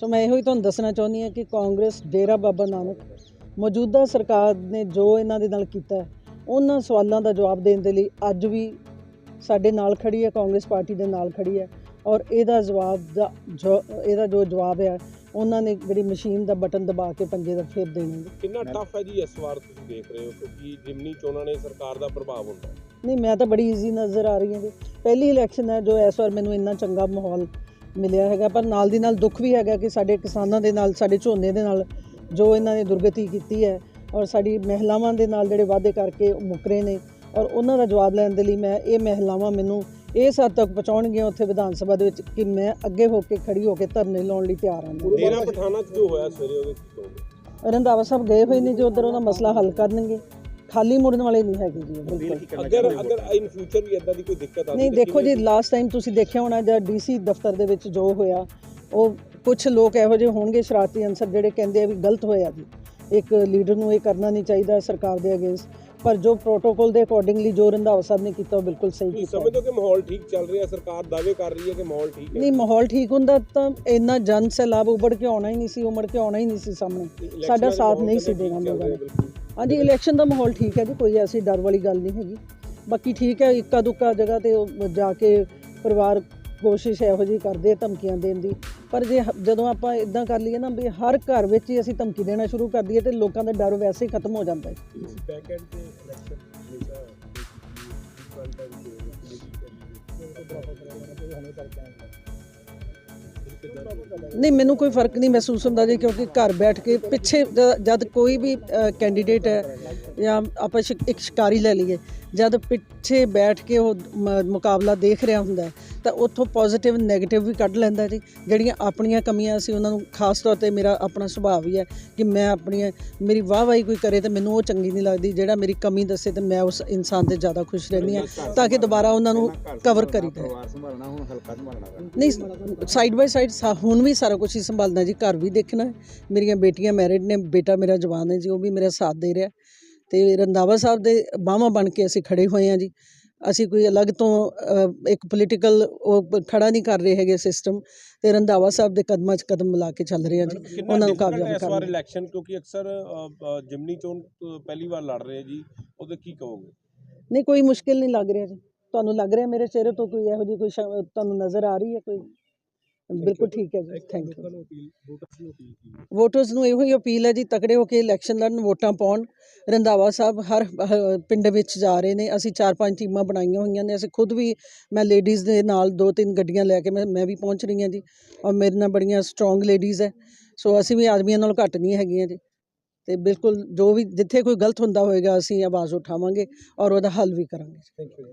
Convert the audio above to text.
ਸੋ ਮੈਂ ਇਹੋ ਹੀ ਤੁਹਾਨੂੰ ਦੱਸਣਾ ਚਾਹੁੰਦੀ ਹਾਂ ਕਿ ਕਾਂਗਰਸ ਡੇਰਾ ਬਾਬਾ ਨਾਨਕ ਮੌਜੂਦਾ ਸਰਕਾਰ ਨੇ ਜੋ ਇਹਨਾਂ ਦੇ ਨਾਲ ਕੀਤਾ ਉਹਨਾਂ ਸਵਾਲਾਂ ਦਾ ਜਵਾਬ ਦੇਣ ਦੇ ਲਈ ਅੱਜ ਵੀ ਸਾਡੇ ਨਾਲ ਖੜੀ ਹੈ ਕਾਂਗਰਸ ਪਾਰਟੀ ਦੇ ਨਾਲ ਖੜੀ ਹੈ ਔਰ ਇਹਦਾ ਜਵਾਬ ਦਾ ਇਹਦਾ ਜੋ ਜਵਾਬ ਹੈ ਉਹਨਾਂ ਨੇ ਜਿਹੜੀ ਮਸ਼ੀਨ ਦਾ ਬਟਨ ਦਬਾ ਕੇ ਪੰਜੇ ਦਾ ਫੇਰ ਦੇਣਾ ਕਿੰਨਾ ਟਫ ਹੈ ਜੀ ਇਸ ਵਾਰ ਤੁਸੀਂ ਦੇਖ ਰਹੇ ਹੋ ਕਿਉਂਕਿ ਜਿਮਨੀ ਚੋਣਾਂ ਨੇ ਸਰਕਾਰ ਦਾ ਪ੍ਰਭਾਵ ਹੁੰਦਾ ਨਹੀਂ ਮੈਂ ਤਾਂ ਬੜੀ ਈਜ਼ੀ ਨਜ਼ਰ ਆ ਰਹੀ ਹਾਂ ਜੀ। ਪਹਿਲੀ ਇਲੈਕਸ਼ਨ ਹੈ ਜੋ ਇਸ ਵਾਰ ਮੈਨੂੰ ਇੰਨਾ ਚੰਗਾ ਮਾਹੌਲ ਮਿਲਿਆ ਹੈਗਾ ਪਰ ਨਾਲ ਦੀ ਨਾਲ ਦੁੱਖ ਵੀ ਹੈਗਾ ਕਿ ਸਾਡੇ ਕਿਸਾਨਾਂ ਦੇ ਨਾਲ ਸਾਡੇ ਝੋਨੇ ਦੇ ਨਾਲ ਜੋ ਇਹਨਾਂ ਨੇ ਦੁਰਗਤੀ ਕੀਤੀ ਹੈ ਔਰ ਸਾਡੀ ਮਹਿਲਾਵਾਂ ਦੇ ਨਾਲ ਜਿਹੜੇ ਵਾਅਦੇ ਕਰਕੇ ਉਹ ਮੁੱਕਰੇ ਨੇ ਔਰ ਉਹਨਾਂ ਦਾ ਜਵਾਬ ਲੈਣ ਦੇ ਲਈ ਮੈਂ ਇਹ ਮਹਿਲਾਵਾਂ ਮੈਨੂੰ ਇਸ ਹੱਦ ਤੱਕ ਪਹੁੰਚਾਉਣਗੀਆਂ ਉੱਥੇ ਵਿਧਾਨ ਸਭਾ ਦੇ ਵਿੱਚ ਕਿ ਮੈਂ ਅੱਗੇ ਹੋ ਕੇ ਖੜੀ ਹੋ ਕੇ ਧਰਨੇ ਲਾਉਣ ਲਈ ਤਿਆਰ ਹਾਂ। ਡੇਰਾ ਪਠਾਣਾ 'ਚ ਜੋ ਹੋਇਆ ਸਵੇਰੇ ਉਹਦੇ ਕੀ ਕਹੋਗੇ ਰੰਧਾਵਾ ਸਾਹਿਬ ਗਏ ਹੋਏ ਨੇ ਜੋ ਉਧਰ ਉਹਦਾ ਮਸਲਾ ਹੱਲ ਕਰਨਗੇ। ਖਾਲੀ ਮੁੜਨ ਵਾਲੇ ਨਹੀਂ ਹੈਗੇ ਜੀ ਬਿਲਕੁਲ। ਅਗਰ ਅਗਰ ਇਨ ਫਿਊਚਰ ਵੀ ਇਦਾਂ ਦੀ ਕੋਈ ਦਿੱਕਤ ਆਉਂਦੀ ਨਹੀਂ ਦੇਖੋ ਜੀ ਲਾਸਟ ਟਾਈਮ ਤੁਸੀਂ ਦੇਖਿਆ ਹੋਣਾ ਜਦ ਡੀਸੀ ਦਫ਼ਤਰ ਦੇ ਵਿੱਚ ਜੋ ਹੋਇਆ ਉਹ ਕੁਝ ਲੋਕ ਇਹੋ ਜਿਹੇ ਹੋਣਗੇ ਸ਼ਰਾਰਤੀ ਅਨਸਰ ਜਿਹੜੇ ਕਹਿੰਦੇ ਆ ਵੀ ਗਲਤ ਹੋਇਆ ਜੀ। ਇੱਕ ਲੀਡਰ ਨੂੰ ਇਹ ਕਰਨਾ ਨਹੀਂ ਚਾਹੀਦਾ ਸਰਕਾਰ ਦੇ ਅਗੇਂਸਟ ਪਰ ਜੋ ਪ੍ਰੋਟੋਕਾਲ ਦੇ ਅਕੋਰਡਿੰਗਲੀ ਜੋ ਰੰਧਾਵਾ ਸਾਹਿਬ ਨੇ ਕੀਤਾ ਉਹ ਬਿਲਕੁਲ ਸਹੀ ਕੀਤਾ। ਸਮਝਦੇ ਹੋ ਕਿ ਮਾਹੌਲ ਠੀਕ ਚੱਲ ਰਿਹਾ ਸਰਕਾਰ ਦਾਅਵੇ ਕਰ ਰਹੀ ਹੈ ਕਿ ਮਾਹੌਲ ਠੀਕ ਹੈ? ਨਹੀਂ ਮਾਹੌਲ ਠੀਕ ਹੁੰਦਾ ਤਾਂ ਇੰਨਾ ਜਨ ਸੈਲਾਬ ਉੱਭੜ ਕੇ ਆਉਣਾ ਹੀ ਨਹੀਂ ਸੀ ਉਮੜ ਕੇ ਆਉਣਾ ਹੀ ਨਹੀਂ ਸੀ ਸਾਹਮਣੇ। ਸਾਡਾ ਸਾਥ ਨਹੀਂ ਸੀ ਦੇਣਾ ਲੋਕਾਂ ਨੇ। ਹਾਂਜੀ ਇਲੈਕਸ਼ਨ ਦਾ ਮਾਹੌਲ ਠੀਕ ਹੈ ਜੀ, ਕੋਈ ਐਸੀ ਡਰ ਵਾਲੀ ਗੱਲ ਨਹੀਂ ਹੈਗੀ। ਬਾਕੀ ਠੀਕ ਹੈ, ਇੱਕਾ ਦੁੱਕਾ ਜਗ੍ਹਾ ਤੇ ਉਹ ਜਾ ਕੇ ਪਰਿਵਾਰ ਕੋਸ਼ਿਸ਼ ਇਹੋ ਜਿਹੀ ਕਰਦੇ ਧਮਕੀਆਂ ਦੇਣ ਦੀ। ਪਰ ਜੇ ਜਦੋਂ ਆਪਾਂ ਇਦਾਂ ਕਰ ਲਈਏ ਨਾ ਵੀ ਹਰ ਘਰ ਵਿੱਚ ਹੀ ਅਸੀਂ ਧਮਕੀ ਦੇਣਾ ਸ਼ੁਰੂ ਕਰ ਦਈਏ ਤੇ ਲੋਕਾਂ ਦਾ ਡਰ ਵੈਸੇ ਹੀ ਖਤਮ ਹੋ ਜਾਂਦਾ ਹੈ। ਬੈਕ ਐਂਡ ਤੇ ਇਲੈਕਸ਼ਨ ਹਮੇਸ਼ਾ ਨਹੀਂ ਮੈਨੂੰ ਕੋਈ ਫ਼ਰਕ ਨਹੀਂ ਮਹਿਸੂਸ ਹੁੰਦਾ ਜੀ ਕਿਉਂਕਿ ਘਰ ਬੈਠ ਕੇ ਪਿੱਛੇ ਜ- ਜਦ ਕੋਈ ਵੀ ਕੈਂਡੀਡੇਟ ਹੈ ਜਾਂ ਆਪਾਂ ਸ਼ਿਕ- ਇੱਕ ਸ਼ਿਕਾਰੀ ਲੈ ਲਈਏ ਜਦ ਪਿੱਛੇ ਬੈਠ ਕੇ ਉਹ ਮ- ਮੁਕਾਬਲਾ ਦੇਖ ਰਿਹਾ ਹੁੰਦਾ ਹੈ, ਤਾਂ ਉੱਥੋਂ ਪੋਜ਼ਿਟਿਵ ਨੈਗੇਟਿਵ ਵੀ ਕੱਢ ਲੈਂਦਾ ਜੀ। ਜਿਹੜੀਆਂ ਆਪਣੀਆਂ ਕਮੀਆਂ ਸੀ ਉਹਨਾਂ ਨੂੰ ਖਾਸ ਤੌਰ ਤੇ ਮੇਰਾ ਆਪਣਾ ਸੁਭਾਅ ਵੀ ਹੈ ਕਿ ਮੈਂ ਆਪਣੀਆਂ ਮੇਰੀ ਵਾਹ ਵਾਹੀ ਕੋਈ ਕਰੇ ਤੇ ਮੈਨੂੰ ਉਹ ਚੰਗੀ ਨਹੀਂ ਲੱਗਦੀ। ਜਿਹੜਾ ਮੇਰੀ ਕਮੀ ਦੱਸੇ ਤੇ ਮੈਂ ਉਸ ਇਨਸਾਨ ਤੇ ਜ਼ਿਆਦਾ ਖੁਸ਼ ਰਹਿੰਦੀ ਹਾਂ ਤਾਂ ਕਿ ਦੁਬਾਰਾ ਉਹਨਾਂ ਨੂੰ ਕਵਰ ਕਰੀ ਜਾਏ। ਨਹੀਂ ਸਾਈਡ ਬਾਈ ਸਾਈਡ ਹੁਣ ਵੀ ਸਾਰਾ ਕੁਝ ਹੀ ਸੰਭਾਲਣਾ ਜੀ। ਘਰ ਵੀ ਦੇਖਣਾ। ਮੇਰੀਆਂ ਬੇਟੀਆਂ ਮੈਰਿਡ ਨੇ ਬੇਟਾ ਮੇਰਾ ਜਵਾਨ ਹੈ ਜੀ ਉਹ ਵੀ ਮੇਰਾ ਸਾਥ ਦੇ ਰਿਹਾ। ਤੇ ਰੰਦਾਵਾ ਸਾਹਿਬ ਦੇ ਬਾਹਾਂ ਬਣ ਕੇ ਅਸੀਂ ਖੜੇ ਹੋਏ ਹਾਂ ਜੀ। ਅਸੀਂ ਕੋਈ ਅਲੱਗ ਤੋਂ ਇੱਕ ਪੋਲੀਟੀਕਲ ਉਹ ਖੜਾ ਨਹੀਂ ਕਰ ਰਹੇ ਹੈਗੇ ਸਿਸਟਮ ਤੇ ਰੰਦਾਵਾ ਸਾਹਿਬ ਦੇ ਕਦਮਾਂ 'ਚ ਕਦਮ ਮਿਲਾ ਕੇ ਚੱਲ ਰਹੇ ਹਾਂ ਜੀ। ਉਹਨਾਂ ਨੂੰ ਕਾਮਯਾਬ ਇਸ ਵਾਰ ਇਲੈਕਸ਼ਨ ਕਿਉਂਕਿ ਅਕਸਰ ਜਿਮਨੀ ਚੋਣ ਪਹਿਲੀ ਵਾਰ ਲੜ ਰਹੇ ਜੀ। ਉਹਦੇ ਕੀ ਕਹੋਗੇ? ਨਹੀਂ ਕੋਈ ਮੁਸ਼ਕਿਲ ਨਹੀਂ ਲੱਗ ਰਿਹਾ ਜੀ। ਤੁਹਾਨੂੰ ਲੱਗ ਰਿਹਾ ਮੇਰੇ ਚਿਹਰੇ ਤੋਂ ਕੋਈ ਇਹੋ ਜਿਹੀ ਕੋਈ ਤੁਹਾਨੂੰ ਨਜ਼ਰ ਆ ਰਹੀ ਹੈ ਕੋਈ? ਬਿਲਕੁਲ ਠੀਕ ਹੈ ਜੀ ਥੈਂਕ ਯੂ ਵੋਟਰਸ ਨੂੰ ਇਹੋ ਹੀ ਅਪੀਲ ਹੈ ਜੀ ਤਕੜੇ ਹੋ ਕੇ ਇਲੈਕਸ਼ਨ ਲੜਨ ਵੋਟਾਂ ਪਾਉਣ। ਰੰਧਾਵਾ ਸਾਹਿਬ ਹਰ ਪਿੰਡ ਵਿੱਚ ਜਾ ਰਹੇ ਨੇ ਅਸੀਂ ਚਾਰ ਪੰਜ ਟੀਮਾਂ ਬਣਾਈਆਂ ਹੋਈਆਂ ਨੇ ਅਸੀਂ ਖੁਦ ਵੀ ਮੈਂ ਲੇਡੀਜ਼ ਦੇ ਨਾਲ ਦੋ ਤਿੰਨ ਗੱਡੀਆਂ ਲੈ ਕੇ ਮੈਂ ਮੈਂ ਵੀ ਪਹੁੰਚ ਰਹੀ ਹਾਂ ਜੀ ਔਰ ਮੇਰੇ ਨਾਲ ਬੜੀਆਂ ਸਟਰੋਂਗ ਲੇਡੀਜ਼ ਹੈ। ਸੋ ਅਸੀਂ ਵੀ ਆਦਮੀਆਂ ਨਾਲੋਂ ਘੱਟ ਨਹੀਂ ਹੈਗੀਆਂ ਜੀ। ਤੇ ਬਿਲਕੁਲ ਜੋ ਵੀ ਜਿੱਥੇ ਕੋਈ ਗਲਤ ਹੁੰਦਾ ਹੋਏਗਾ ਅਸੀਂ ਆਵਾਜ਼ ਉਠਾਵਾਂਗੇ ਔਰ ਉਹਦਾ ਹੱਲ ਵੀ ਕਰਾਂਗੇ। Thank you